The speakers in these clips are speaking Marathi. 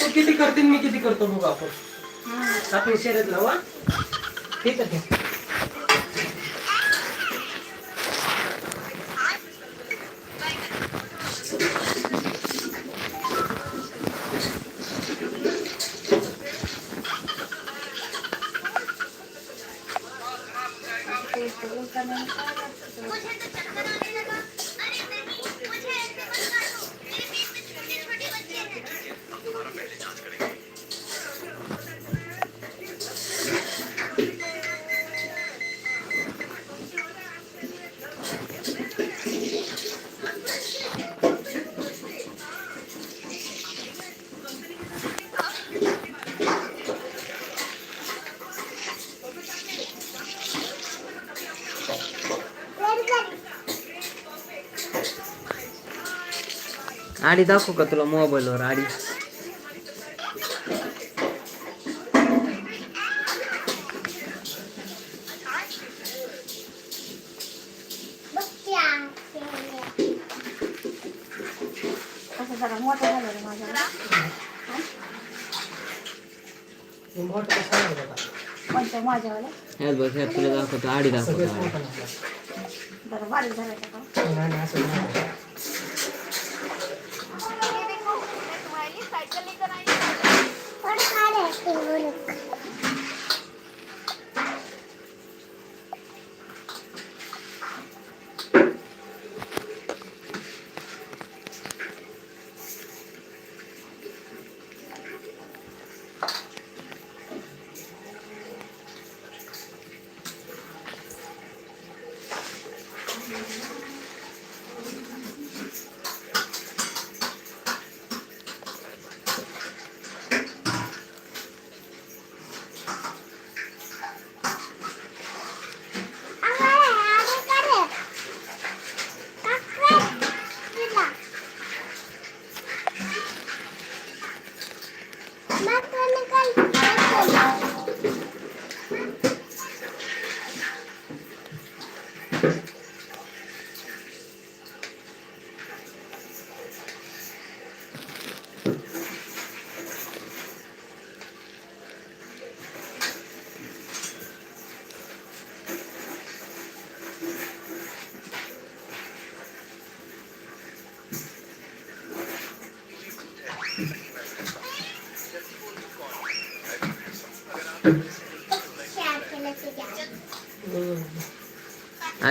तू किती करतील मी किती करतो बघू आपण. आपण शर्यत लावू? ठीक आहे. आडी दाखवू का तुला मोबाईलवर आडी? हे ह्यात तुला दाखवतो आडी दाखवतो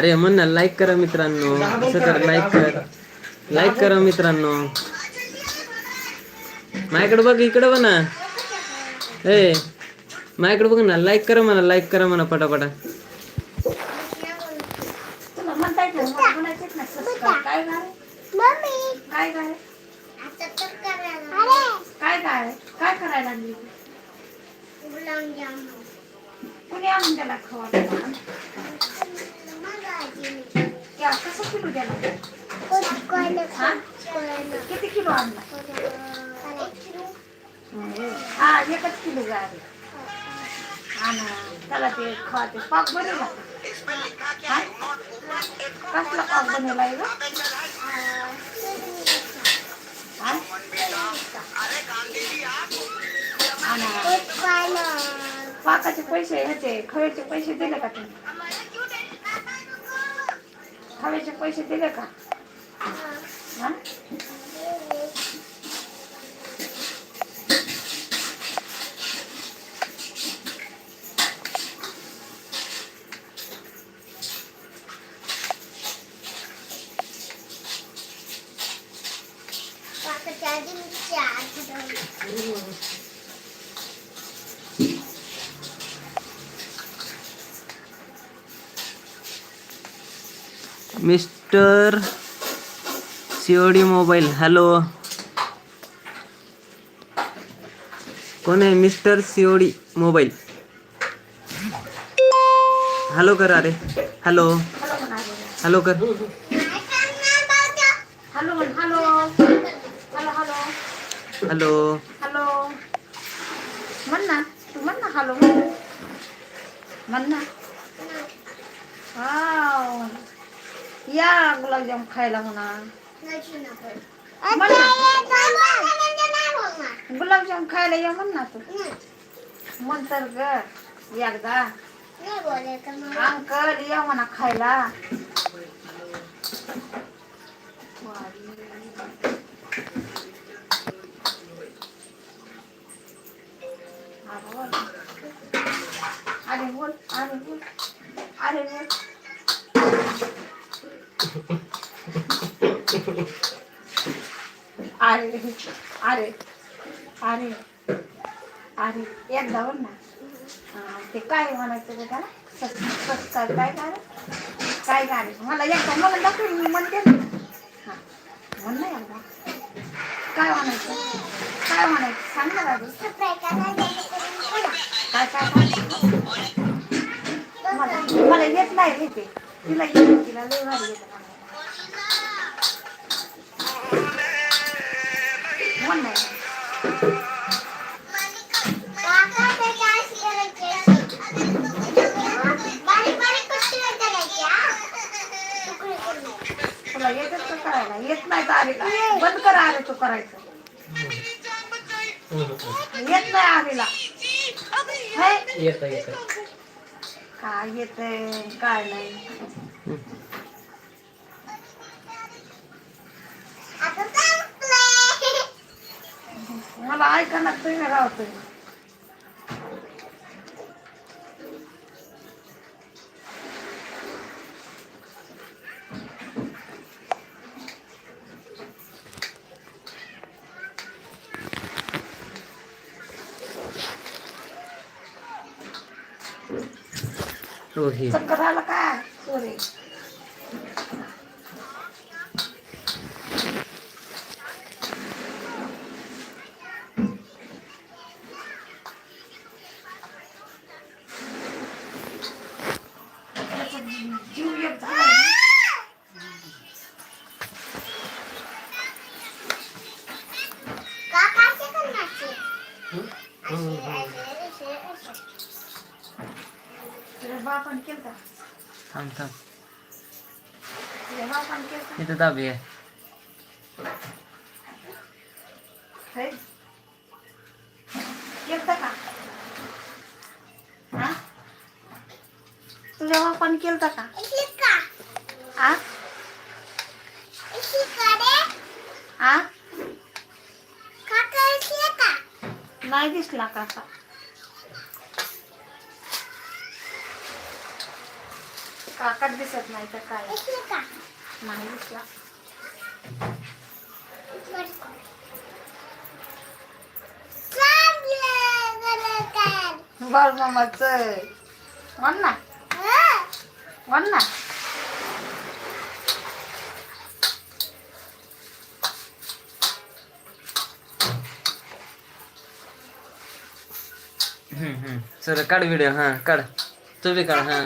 अरे म्हण ना लाईक करा मित्रांनो असं कर लाईक कर लाईक करा मित्रांनो माझ्याकडे बघ इकडे बघ ना ए माझ्याकडे बघ ना लाईक करा म्हणा लाईक करा म्हणा पटापटा किती किती किलो आणला हा एकच किलो गाडी आणि त्याला ते खाते पाक बरे कसला पाक बनवला आहे पाकाचे पैसे ह्याचे खव्याचे पैसे दिले का तुम्ही खव्याचे पैसे दिले का हा? Mister COD mobile hello. कौन है मिस्टर सीओडी मोबाइल? हेलो कर अरे हेलो। हेलो कर। Hello hello. मन्ना मन्ना हेलो मन्ना। वाओ। या गुलाबजाम खायला म्हणा. गुलाबजाम खायला या म्हण ना तू. म्हण तर ग एकदा. अंकल या म्हणा खायला. अरे बोल अरे बोल अरे बोल. अरे अरे अरे अरे एकदा बोल ना. ते काय म्हणायचं ते त्याला? सस- काय काय काय काय मला एकदा मला दाखवून मी म्हणते ना. हा म्हण ना एकदा. काय म्हणायचं? काय म्हणायचं? सांग ना दादू. काय काय काय मला मला येत नाही रे ते. तिला येत तिला लय भारी येतं. तुला येतच का करायला येत नाही तर आरीला बंद कर आरे तू करायचं येत नाही आरीला हे। येतं येतं काय येतंय काय नाही मला ऐका नसतंय ना राहतंय रोहित चक्कर आला का इथं दाबी आहे. तुझ्या बापान केलता का? आ आ नाही दिसला काका काकाच दिसत नाही तर काय? mahirus ya. বল মামা চাই অন না অন না सर काढ व्हिडिओ हाँ काढ तू बी काढ हाँ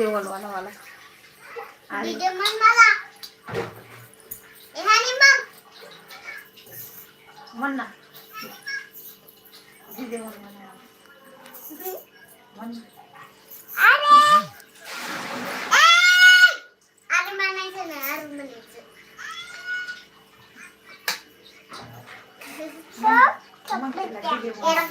যে ওয়াল ওয়াল ওয়াল আর মন্না দিদে মন্না মন্না আরে আরে মানাইছে না আর মানাইছে এরকম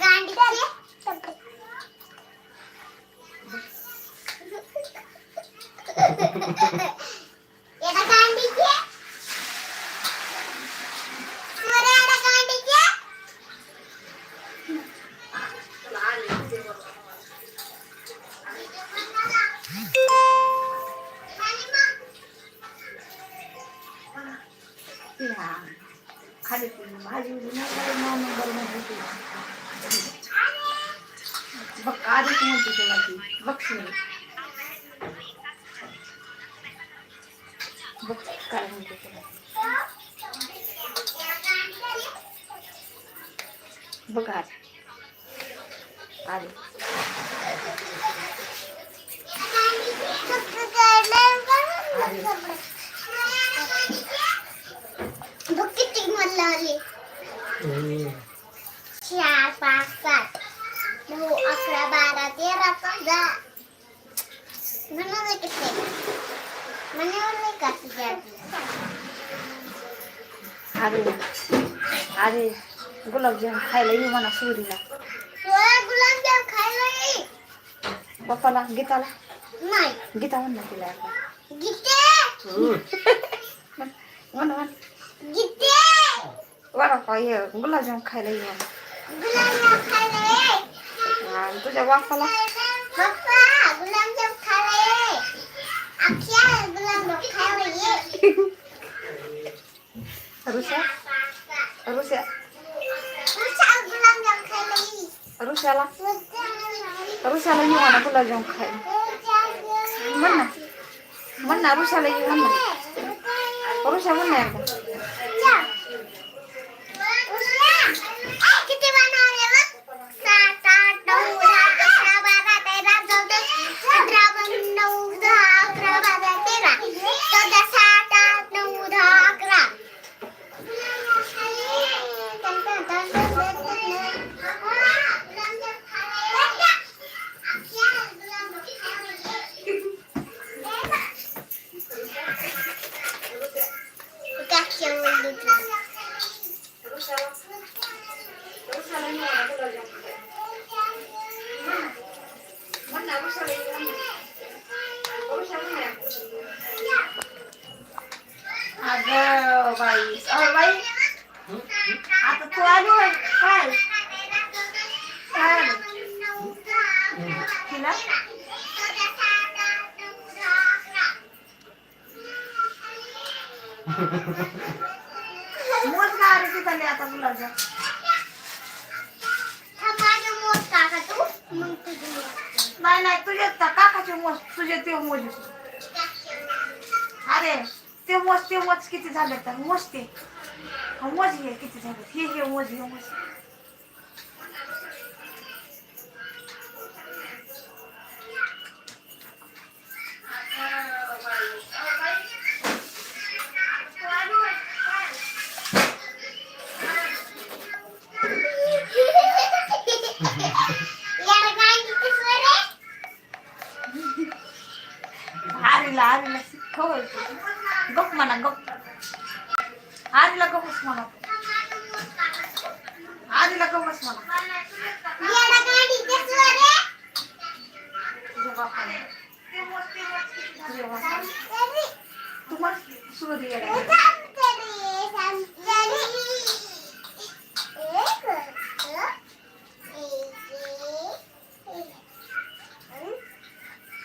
बघ आधीच म्हणते तुला ती बघ सुरे. बघ काय म्हणते तुला Abu akrabanati ya, rakaza. Mana kita? Mana lagi kasih jadi? Aduh, aduh, gulab jam khai lagi mana suri lah. Wah, gulab jam khai lagi. Lah, kita lah. Nai. Kita mana kita lah? Kita. Mana mana? Iya. Lagi mana? Gulab jamun khai lagi आणि तुझ्या बापाला पप्पा गुलाबजाम खायला ये अक्षय गुलाबजाम खायला ये ऋषा ऋषा तुझ्या गुलाबजाम खायला ये ऋषाला ऋषाला येऊ म्हणा गुलाबजाम खायला म्हण ना म्हण ना ऋषाला येऊ म्हण ना ऋषा म्हण ना एकदा अगं बाई. अ बाई. आता तू आली होय. काय? काय? तिला? मोज का अरे तिथं आता गुलाबजाम. नाही नाही तुझे त्या काकाचे मोज तुझे ते मोज. अरे. ते मोजते मोज किती झाले तर मोजते. मोज हे किती झाले? हे हे मोज हे मोज.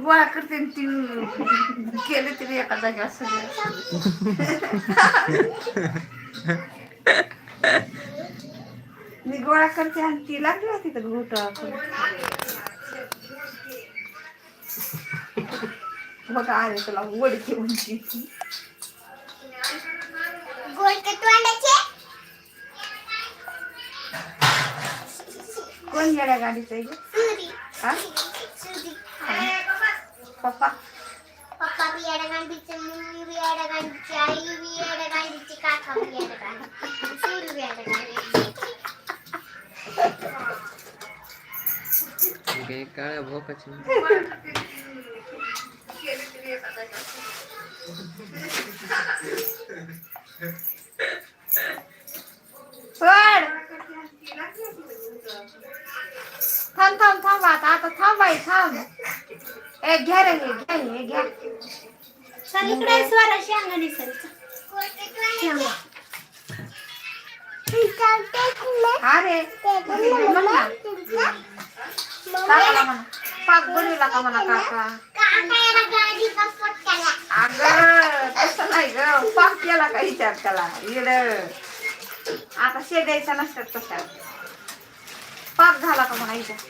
गोळा करते आणि ती केले तरी एका जागेवर सगळं मी गोळा करते आणि ती लागली होती तर घोटाळा करून. बघा आले तुला वडकी उंची कोण येड्या गाडीचं आहे ग? हा? पप्पा. पप्पा बी येडगांडीचे मम्मी बी येडगांडीची आई बी येडगांडीची काका बी येडगांडीची सूर बी येडगांडीची काय काळ्या भोकाची थांब थांब थांब आता आता थांब बाई थांब. ए घ्या रे हे घ्या हे घ्या सर इकडे स्वराशी अंगणी सर म्हण ना काकाला म्हणा. पाक बनवला का म्हणा काका? अगं तसं नाही ग. पाक केला का विचार त्याला? इड. आता शेगायचा नसतात तसा. पाक झाला का म्हणा इथं?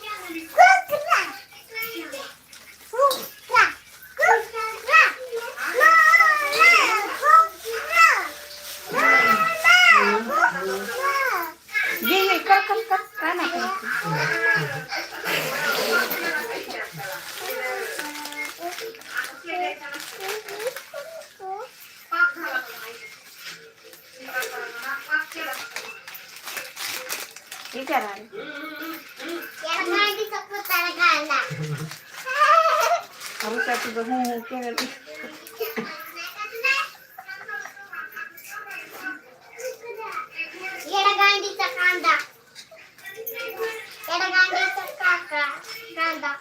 ये क्या रहा है हम सब तो हूँ हूँ के करती ये गांडी का कांदा. ये गांडी का काका कांदा.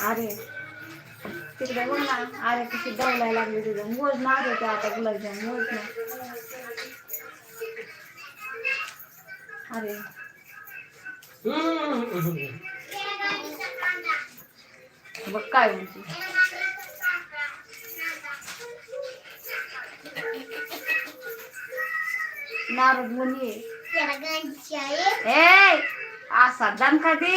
अरे. तिकडे बघ ना अरे कशी दवलायला लागली तुझं. मोज ना अरे ते आता गुलाबजाम मोज ना अरे. बघ काय म्हणते. नारद मुनी. ए असा दणका दे.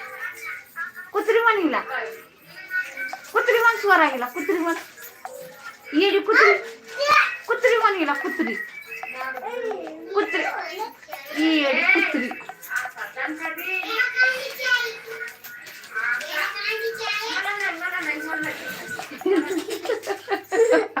कुत्री हिला. कुत्री म्हण स्वराईला कुत्री म्हण येडी कुत्री. कुत्री हिला कुत्री. कुत्री. येडी कुत्री.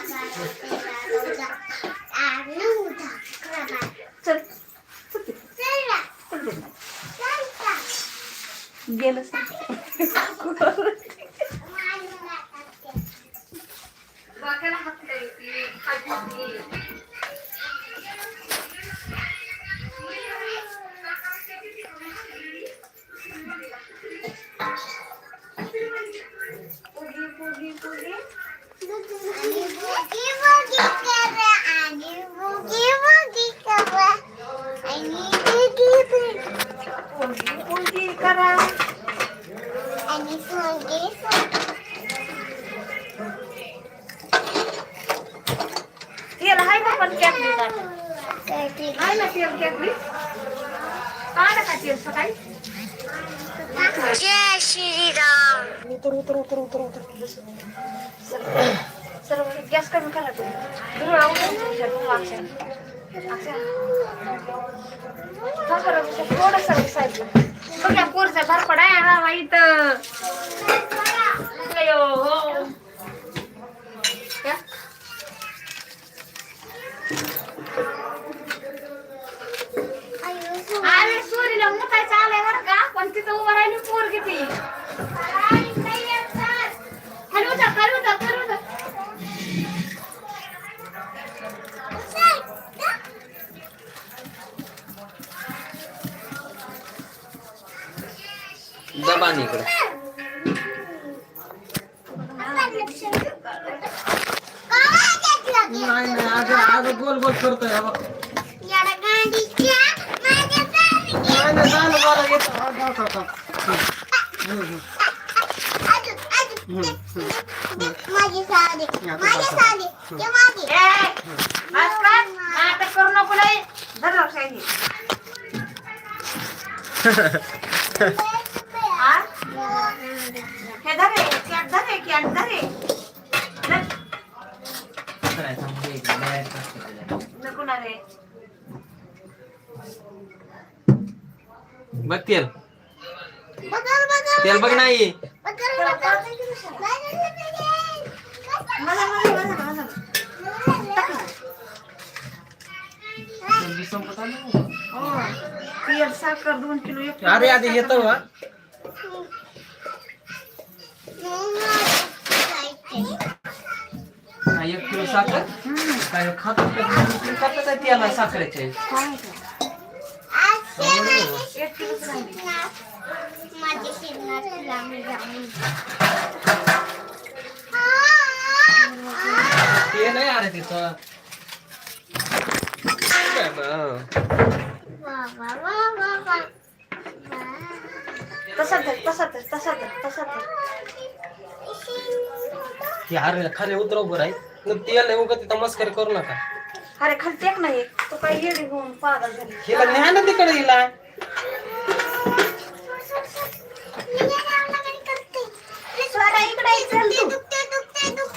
गेलं पण कॅटली सोंगे आहे ना तेल कॅटली काढा का तेल सकाळी? जय श्रीराम. उतर उतर उतर उतर उतर सर्व गॅस कमी करा तुम्ही थोडंसं साईडला. मोठ्या पोरचा भरपडा आहे रावा इथं. अयो, हो. अरे सोरीला मुतायचं आलंय बरं का पण तिथं उभं राहिली पोर किती हा? धर कॅट धर कॅट धर. नको ना रे. बघ तेल तेल बघ नाही मला, मला, मला, मला. जल्दी संपत आलं. हो. तेल, साखर दोन किलो एक अरे आधी येतो हा हा, एक किलो साखर काय खातात का? खातात का त्याला साखरेचे एक किलोच राहिली. ते नाही अरे तिथं तसा तसा धर, तसा. ते अरे खाली उतरव बरं आहे मग तेल आहे उगा तिथं मस्करी करू नका. अरे खाली टेक नाही तो काय येडी होऊन पागल झाली. हिला न्या ना तिकडे हिला. स्वरा इकडे ये, चल तू.